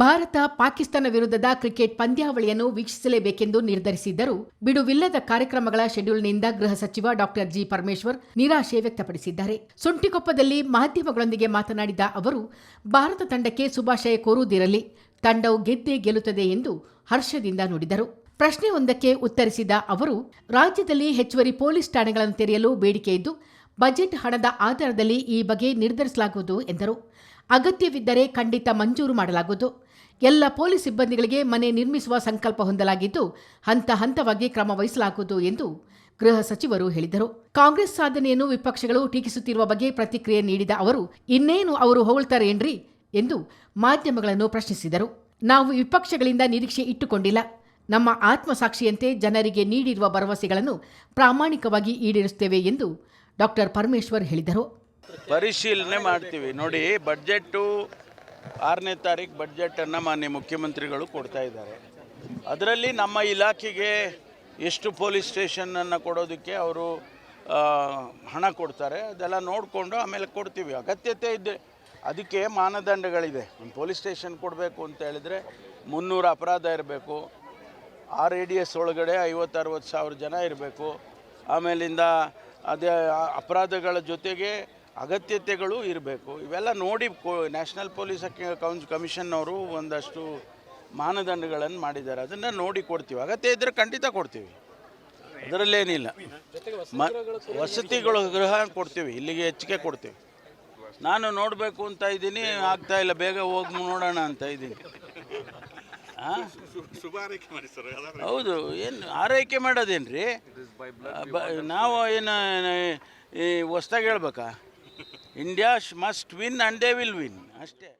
ಭಾರತ ಪಾಕಿಸ್ತಾನ ವಿರುದ್ಧದ ಕ್ರಿಕೆಟ್ ಪಂದ್ಯಾವಳಿಯನ್ನು ವೀಕ್ಷಿಸಲೇಬೇಕೆಂದು ನಿರ್ಧರಿಸಿದ್ದರೂ ಬಿಡುವಿಲ್ಲದ ಕಾರ್ಯಕ್ರಮಗಳ ಶೆಡ್ಯೂಲ್ನಿಂದ ಗೃಹ ಸಚಿವ ಡಾಕ್ಟರ್ ಜಿ ಪರಮೇಶ್ವರ್ ನಿರಾಶೆ ವ್ಯಕ್ತಪಡಿಸಿದ್ದಾರೆ. ಸುಂಟಿಕೊಪ್ಪದಲ್ಲಿ ಮಾಧ್ಯಮಗಳೊಂದಿಗೆ ಮಾತನಾಡಿದ ಅವರು, ಭಾರತ ತಂಡಕ್ಕೆ ಶುಭಾಶಯ ಕೋರುವುದಿರಲಿ, ತಂಡವು ಗೆದ್ದೇ ಗೆಲ್ಲುತ್ತದೆ ಎಂದು ಹರ್ಷದಿಂದ ನುಡಿದರು. ಪ್ರಶ್ನೆಯೊಂದಕ್ಕೆ ಉತ್ತರಿಸಿದ ಅವರು, ರಾಜ್ಯದಲ್ಲಿ ಹೆಚ್ಚುವರಿ ಪೊಲೀಸ್ ಠಾಣೆಗಳನ್ನು ತೆರೆಯಲು ಬೇಡಿಕೆ ಇದ್ದು ಬಜೆಟ್ ಹಣದ ಆಧಾರದಲ್ಲಿ ಈ ಬಗ್ಗೆ ನಿರ್ಧರಿಸಲಾಗುವುದು ಎಂದರು. ಅಗತ್ಯವಿದ್ದರೆ ಖಂಡಿತ ಮಂಜೂರು ಮಾಡಲಾಗುವುದು. ಎಲ್ಲ ಪೊಲೀಸ್ ಸಿಬ್ಬಂದಿಗಳಿಗೆ ಮನೆ ನಿರ್ಮಿಸುವ ಸಂಕಲ್ಪ ಹೊಂದಲಾಗಿದ್ದು ಹಂತ ಹಂತವಾಗಿ ಕ್ರಮ ವಹಿಸಲಾಗುವುದು ಎಂದು ಗೃಹ ಸಚಿವರು ಹೇಳಿದರು. ಕಾಂಗ್ರೆಸ್ ಸಾಧನೆಯನ್ನು ವಿಪಕ್ಷಗಳು ಟೀಕಿಸುತ್ತಿರುವ ಬಗ್ಗೆ ಪ್ರತಿಕ್ರಿಯೆ ನೀಡಿದ ಅವರು, ಇನ್ನೇನು ಅವರು ಹೊಗಳ್ತಾರೇನ್ರಿ ಎಂದು ಮಾಧ್ಯಮಗಳನ್ನು ಪ್ರಶ್ನಿಸಿದರು. ನಾವು ವಿಪಕ್ಷಗಳಿಂದ ನಿರೀಕ್ಷೆ ಇಟ್ಟುಕೊಂಡಿಲ್ಲ. ನಮ್ಮ ಆತ್ಮಸಾಕ್ಷಿಯಂತೆ ಜನರಿಗೆ ನೀಡಿರುವ ಭರವಸೆಗಳನ್ನು ಪ್ರಾಮಾಣಿಕವಾಗಿ ಈಡೇರಿಸುತ್ತೇವೆ ಎಂದು ಡಾಕ್ಟರ್ ಪರಮೇಶ್ವರ್ ಹೇಳಿದರು. ಪರಿಶೀಲನೆ ಮಾಡ್ತೀವಿ. ನೋಡಿ, ಬಡ್ಜೆಟ್ಟು ಆರನೇ ತಾರೀಕು ಬಡ್ಜೆಟನ್ನು ಮಾನ್ಯ ಮುಖ್ಯಮಂತ್ರಿಗಳು ಕೊಡ್ತಾ ಇದ್ದಾರೆ. ಅದರಲ್ಲಿ ನಮ್ಮ ಇಲಾಖೆಗೆ ಎಷ್ಟು ಪೊಲೀಸ್ ಸ್ಟೇಷನನ್ನು ಕೊಡೋದಕ್ಕೆ ಅವರು ಹಣ ಕೊಡ್ತಾರೆ. ಅದೆಲ್ಲ ನೋಡಿಕೊಂಡು ಆಮೇಲೆ ಕೊಡ್ತೀವಿ. ಅಗತ್ಯತೆ ಇದೆ. ಅದಕ್ಕೆ ಮಾನದಂಡಗಳಿದೆ. ಒಂದು ಪೊಲೀಸ್ ಸ್ಟೇಷನ್ ಕೊಡಬೇಕು ಅಂತ ಹೇಳಿದರೆ ಮುನ್ನೂರು ಅಪರಾಧ ಇರಬೇಕು. ಆ ರೇಡಿಯಸ್ ಒಳಗಡೆ ಐವತ್ತು, ಅರವತ್ತು ಸಾವಿರ ಜನ ಇರಬೇಕು. ಆಮೇಲಿಂದ ಅದೇ ಅಪರಾಧಗಳ ಜೊತೆಗೆ ಅಗತ್ಯತೆಗಳು ಇರಬೇಕು. ಇವೆಲ್ಲ ನೋಡಿ ನ್ಯಾಷನಲ್ ಪೊಲೀಸ್ ಕೌನ್ಸ್, ಕಮಿಷನ್ನವರು ಒಂದಷ್ಟು ಮಾನದಂಡಗಳನ್ನು ಮಾಡಿದ್ದಾರೆ. ಅದನ್ನು ನೋಡಿ ಕೊಡ್ತೀವಿ. ಅಗತ್ಯ ಇದ್ದರೆ ಖಂಡಿತ ಕೊಡ್ತೀವಿ. ಅದರಲ್ಲೇನಿಲ್ಲ. ಮ, ವಸತಿಗಳು ಗೃಹ ಕೊಡ್ತೀವಿ. ಇಲ್ಲಿಗೆ ಹೆಚ್ಚಿಗೆ ಕೊಡ್ತೀವಿ. ನಾನು ನೋಡಬೇಕು ಅಂತ ಇದ್ದೀನಿ. ಆಗ್ತಾ ಇಲ್ಲ. ಬೇಗ ಹೋಗಿ ನೋಡೋಣ ಅಂತ ಇದ್ದೀನಿ? ಹೌದು ಏನು ಆರೈಕೆ ಮಾಡೋದೇನ್ರಿ? ನಾವು ಏನು ಈ ಹೊಸ್ದಾಗಿ ಹೇಳ್ಬೇಕಾ? India must win and they will win ಅಷ್ಟೇ.